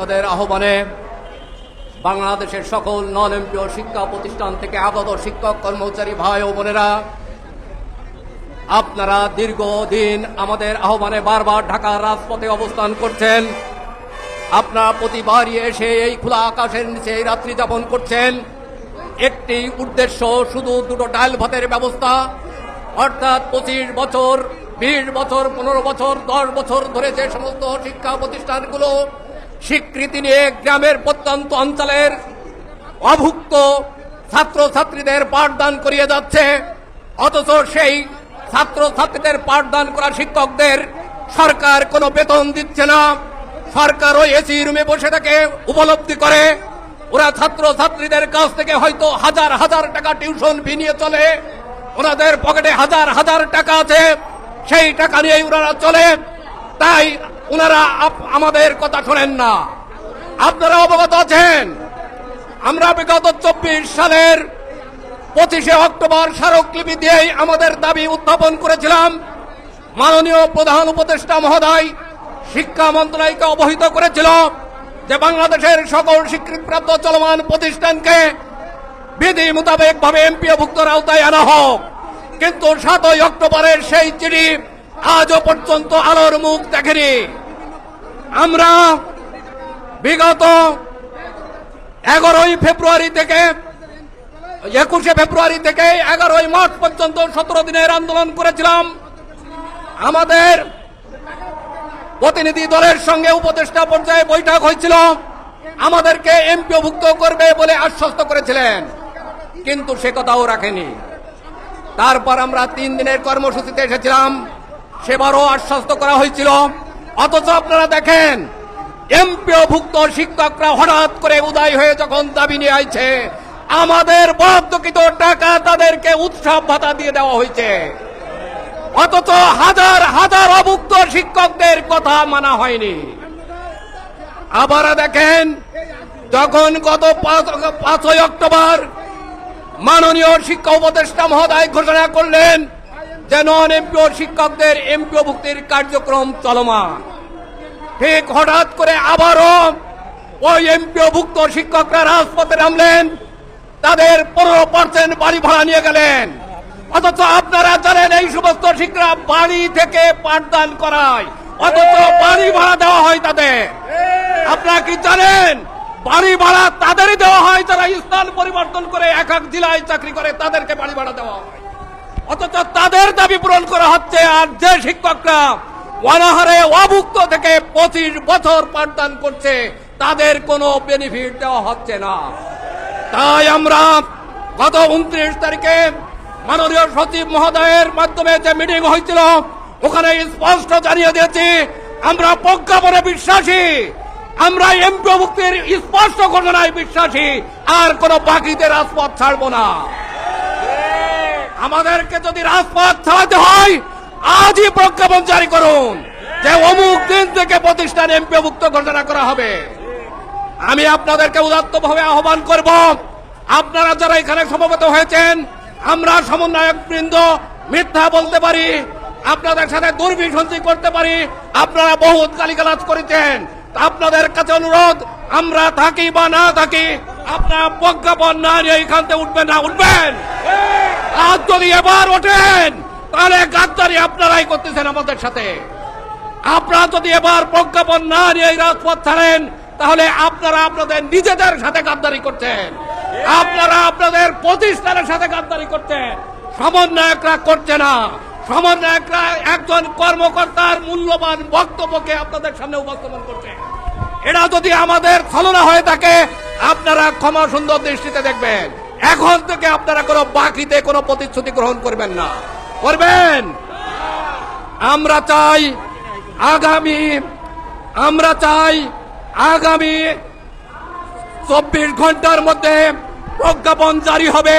তাদের আহ্বানে বাংলাদেশের সকল নন এমপিও শিক্ষা প্রতিষ্ঠান থেকে আগত শিক্ষক, কর্মচারী ভাই ও বোনেরা, আপনারা দীর্ঘদিন আমাদের আহ্বানে বারবার ঢাকার রাজপথে অবস্থান করছেন। আপনারা প্রতিবারই এসে এই খোলা আকাশের নিচে রাত্রি যাপন করছেন। একটি উদ্দেশ্য শুধু দুটো ডাল ভাতের ব্যবস্থা, অর্থাৎ পঁচিশ বছর, বিশ বছর, পনেরো বছর, দশ বছর ধরে যে সমস্ত শিক্ষা প্রতিষ্ঠানগুলো স্বীকৃতি নিয়ে গ্রামের প্রত্যন্ত অঞ্চলের অভুক্ত ছাত্রছাত্রীদের পাঠদান করিয়ে যাচ্ছে। অথচ সেই ছাত্র ছাত্রীদের পাঠদান করা শিক্ষকদের সরকার কোনো বেতন দিচ্ছে না। সরকার ওই এসি রুমে বসে থাকে উপলব্ধি করে। ওরা ছাত্র ছাত্রীদের কাছ থেকে হয়তো হাজার হাজার টাকা টিউশন ফি নিয়ে চলে। ওনাদের পকেটে হাজার হাজার টাকা আছে। সেই টাকা নিয়েই ওনারা চলে। তাই ওনারা আমাদের কথা শোনেন না। আপনারা অবগত আছেন? আমরা বিগত চব্বিশ সালের পঁচিশে অক্টোবর স্মারকলিপি দিয়েই আমাদের দাবি উত্থাপন করেছিলাম। মাননীয় প্রধান উপদেষ্টা মহোদয় শিক্ষা মন্ত্রণালয়কে অবহিত করেছিল যে বাংলাদেশের সকল স্বীকৃতিপ্রাপ্ত চলমান প্রতিষ্ঠানকে বিধি মোতাবেক ভাবে এমপিওভুক্তর আওতায় আনা হোক। কিন্তু সাতই অক্টোবরের সেই চিঠি আজও পর্যন্ত আলোর মুখ দেখেনি। আমরা বিগত এগারোই ফেব্রুয়ারি থেকে, একুশে ফেব্রুয়ারি থেকে এগারোই মার্চ পর্যন্ত সতেরো দিনের আন্দোলন করেছিলাম। আমাদের প্রতিনিধি দলের সঙ্গে উপদেষ্টা পর্যায়ে বৈঠক হয়েছিল। আমাদেরকে এমপিওভুক্ত করবে বলে আশ্বস্ত করেছিলেন, কিন্তু সে কথাও রাখেনি। তারপর আমরা তিন দিনের কর্মসূচিতে এসেছিলাম। সেবারও আশ্বস্ত করা হয়েছিল। অথচ আপনারা দেখেন এমপিওভুক্ত শিক্ষকরা হঠাৎ করে উদয় হয়ে যখন দাবি নিয়ে আইছে, আমাদের বরাদ্দকৃত টাকা তাদেরকে উৎসব ভাতা দিয়ে দেওয়া হয়েছে। অথচ হাজার হাজার অভুক্ত শিক্ষকদের কথা মানা হয়নি। আবার দেখেন, যখন গত পাঁচই অক্টোবর মাননীয় শিক্ষা উপদেষ্টা মহোদয় ঘোষণা করলেন যে নন এমপিও শিক্ষকদের এমপিও ভুক্তির কার্যক্রম চলমান। ঠিক হঠাৎ করে আবারও ওই এমপিও ভুক্ত শিক্ষকরা রাজপথে নামলেন, তাদের পনেরো পার্সেন্ট বাড়ি ভাড়া নিয়ে গেলেন। অথচ আপনারা জানেন এই সমস্ত শিক্ষকরা বাড়ি থেকে পাঠদান করায়, অথচ বাড়ি ভাড়া দেওয়া হয় তাদের। আপনারা কি জানেন? বাড়ি ভাড়া তাদেরই দেওয়া হয়, যারা স্থান পরিবর্তন করে এক এক জেলায় চাকরি করে, তাদেরকে বাড়ি ভাড়া দেওয়া হয়। অথচ তাদের দাবি পূরণ করা হচ্ছে আর যে শিক্ষকরা অনাহারে অভুক্ত থেকে পঁচিশ বছর পাঠদান করছে, তাদের কোনো বেনিফিট দেওয়া হচ্ছে না। তাই আমরা গত উনত্রিশ তারিখে মাননীয় সচিব মহোদয়ের মাধ্যমে যে মিটিং হয়েছিল, ওখানে স্পষ্ট জানিয়ে দিয়েছি, আমরা প্রজ্ঞাপনে বিশ্বাসী, আমরা এমপি মুক্তির স্পষ্ট ঘটনায় বিশ্বাসী, আর কোনো বাকিতে রাজপথ ছাড়বো না। আমাদেরকে যদি রাজপথ ছাড়াতে হয়, আজই প্রজ্ঞাপন জারি করুন যে অমুক দিন থেকে প্রতিষ্ঠান এমপিভুক্ত ঘোষণা করা হবে। আমি আপনাদেরকে উদাত্তভাবে আহ্বান করব, আপনারা যারা এখানে সমবেত হয়েছেন, আমরা সমন্বয়ক বৃন্দ মিথ্যা বলতে পারি, আপনাদের সাথে দুর্বিসন্ধি করতে পারি, আপনারা বহুত গালিগালাজ করেছেন। আপনাদের কাছে অনুরোধ, আমরা থাকি বা না থাকি, আপনারা প্রজ্ঞাপন না নিয়ে এখান থেকে উঠবেন না, উঠবেন! আর যদি এবার ওঠেন, তাহলে গাদ্দারি আপনারাই করতেছেন আমাদের সাথে। আপনারা যদি এবার প্রজ্ঞাপন না নিয়ে রাজপথ ছাড়েন, তাহলে আপনারা আপনাদের নিজেদের সাথে গাদ্দারি করছেন। আপনারা আপনাদের প্রতিষ্ঠানের সাথে গাদ্দারি করছেন। সমন্বয়করা করছে না। সমন্বয়করা একজন কর্মকর্তার মূল্যবান বক্তব্যকে আপনাদের সামনে উপস্থাপন করছে। এটা যদি আমাদের ছলনা হয়ে থাকে, আপনারা ক্ষমা সুন্দর দৃষ্টিতে দেখবেন। এখন থেকে আপনারা কোনো বাকিতে কোনো প্রতিশ্রুতি গ্রহণ করবেন না। করবেন? আমরা চাই আগামী, আমরা চাই আগামী চব্বিশ ঘণ্টার মধ্যে প্রজ্ঞাপন জারি হবে।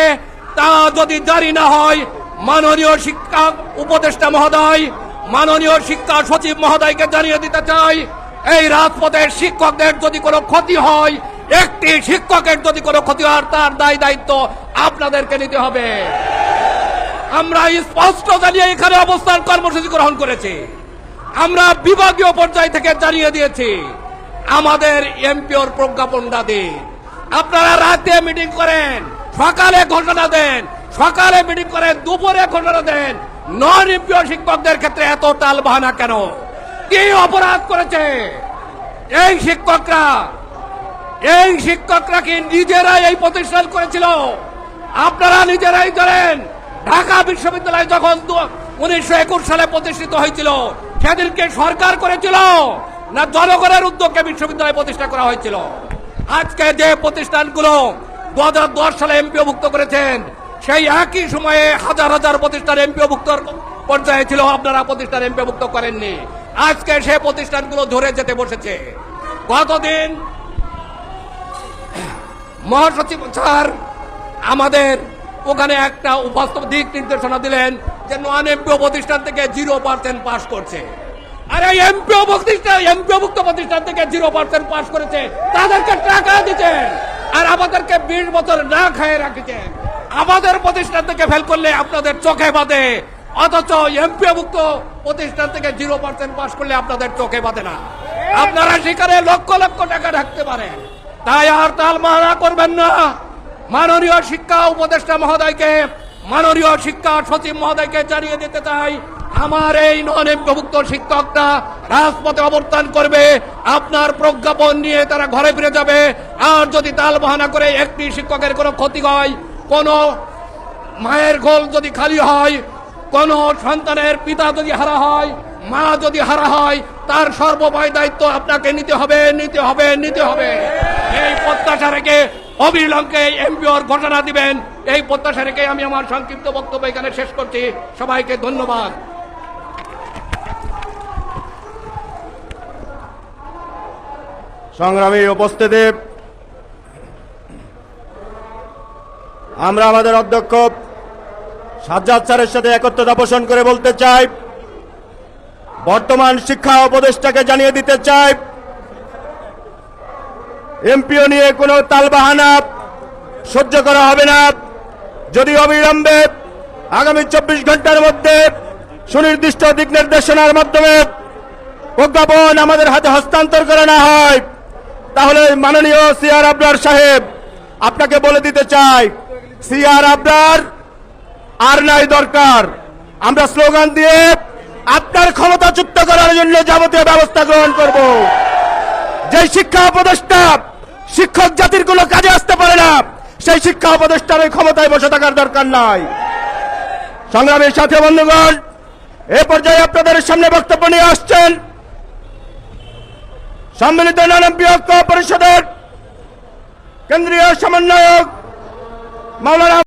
তা যদি জারি না হয়, মাননীয় শিক্ষা উপদেষ্টা মহোদয়, মাননীয় শিক্ষা সচিব মহোদয়কে জানিয়ে দিতে চাই, এই রাজপথের শিক্ষকদের যদি কোনো ক্ষতি হয় একটি শিক্ষকের যদি কোনো ক্ষতি হয়, তার দায় দায়িত্ব আপনাদেরকে নিতে হবে। আমরা স্পষ্ট জানিয়ে এখানে অবস্থান কর্মসূচি গ্রহণ করেছি। আমরা বিভাগীয় পর্যায় থেকে জানিয়ে দিয়েছি, আমাদের এমপিওর প্রজ্ঞাপনটা দিন আপনারা রাতে মিটিং করেন, সকালে ঘোষণা দেন, সকালে মিটিং করেন, দুপুরে ঘোষণা দেন। নন এমপিও শিক্ষকদের ক্ষেত্রে এত টাল বাহানা কেন? কি অপরাধ করেছে? এই শিক্ষকরা এই শিক্ষকরা কি নিজেরাই এই প্রতিষ্ঠান করেছিল? আপনারা নিজেরাই জানেন, ঢাকা বিশ্ববিদ্যালয় যখন উনিশশো একুশ সালে প্রতিষ্ঠিত হয়েছিল, সেদিনকে সরকার করেছিল না জনগণের উদ্যোগে বিশ্ববিদ্যালয় প্রতিষ্ঠা করা হয়েছিল? আজকে যে প্রতিষ্ঠানগুলো দু হাজার দশ সালে এমপিওভুক্ত করেছেন, সেই একই সময়ে হাজার হাজার প্রতিষ্ঠান এমপিওভুক্ত পর্যায়ে ছিল, আপনারা প্রতিষ্ঠান এমপিওভুক্ত করেননি। আজকে সে প্রতিষ্ঠানগুলো ধরে যেতে বসেছে। গতদিন মহাসচিব স্যার, আমাদের ওখানে একটা বাস্তব দিক নির্দেশনা দিলেন যে নন এমপিও প্রতিষ্ঠান থেকে জিরো পার্সেন্ট পাস করছে। আরে এমপিও প্রতিষ্ঠান এমপিও মুক্ত প্রতিষ্ঠান থেকে জিরো পার্সেন্ট পাস করেছে, তাদেরকে টাকা দিচ্ছেন আর আমাদেরকে বিশ বছর না খায় রাখেছেন। আমাদের প্রতিষ্ঠান থেকে ফেল করলে আপনাদের চোখে বাঁধে, অথচ এমপিও মুক্ত প্রতিষ্ঠান থেকে জিরো পার্সেন্ট পাস করলে আপনাদের চোখে বাঁধে না। আপনারা সেখানে লক্ষ লক্ষ টাকা রাখতে পারেন। তাই আর তাল মানা করবেন না। মাননীয় শিক্ষা উপদেষ্টা মহোদয়কে, মাননীয় শিক্ষা সচিব মহোদয়কে জানিয়ে দিতে চাই, আমার এই নন এমপিভুক্ত শিক্ষকরা রাজপথে অবস্থান করবে, আপনার প্রজ্ঞাপন নিয়ে তারা ঘরে ফিরে যাবে, আর যদি তাল বাহানা করে একটি শিক্ষকের কোনো ক্ষতি হয়, কোনো মায়ের গোল যদি খালি হয়, কোন সন্তানের পিতা যদি হারা হয়, মা যদি হারা হয় তার সর্বময় দায়িত্ব আপনাকে নিতে হবে নিতে হবে নিতে হবে। এই প্রত্যাশা রেখে অবিলম্বে এমপিওর ঘোষণা দিবেন। এই প্রত্যাশা রেখে আমি আমার সংক্ষিপ্ত বক্তব্য এখানে শেষ করছি। সবাইকে ধন্যবাদ। সংগ্রামী উপস্থিতি, আমরা আমাদের অধ্যক্ষ সাজ্জাদ স্যারের সাথে একত্রতা পোষণ করে বলতে চাই। বর্তমান শিক্ষা উপদেষ্টাকে জানিয়ে দিতে চাই। এমপিও নিয়ে কোনো তালবাহানা সহ্য করা হবে না। যদি অবিলম্বে আগামী চব্বিশ ঘণ্টার মধ্যে সুনির্দিষ্ট দিক নির্দেশনার মাধ্যমে প্রজ্ঞাপন আমাদের হাতে হস্তান্তর করা না হয়, তাহলে মাননীয় সিআর আবরার সাহেব, আপনাকে বলে দিতে চাই সিআর আবরার আর নাই দরকার। আমরা স্লোগান দিয়ে আপনার ক্ষমতা চুক্ত করার জন্য যাবতীয় ব্যবস্থা গ্রহণ করব। যে শিক্ষা উপদেষ্টা শিক্ষক জাতির কোনো কাজে আসতে পারে না, সেই শিক্ষা উপদেষ্টার ক্ষমতায় বসে থাকার দরকার নাই। সংগ্রামের সাথে বন্ধুগণ, এ পর্যায়ে আপনাদের সামনে বক্তব্য নিয়ে আসছেন সম্মিলিত নানব্বী ঐক্য পরিষদের কেন্দ্রীয় সমন্বয়ক মাওলানা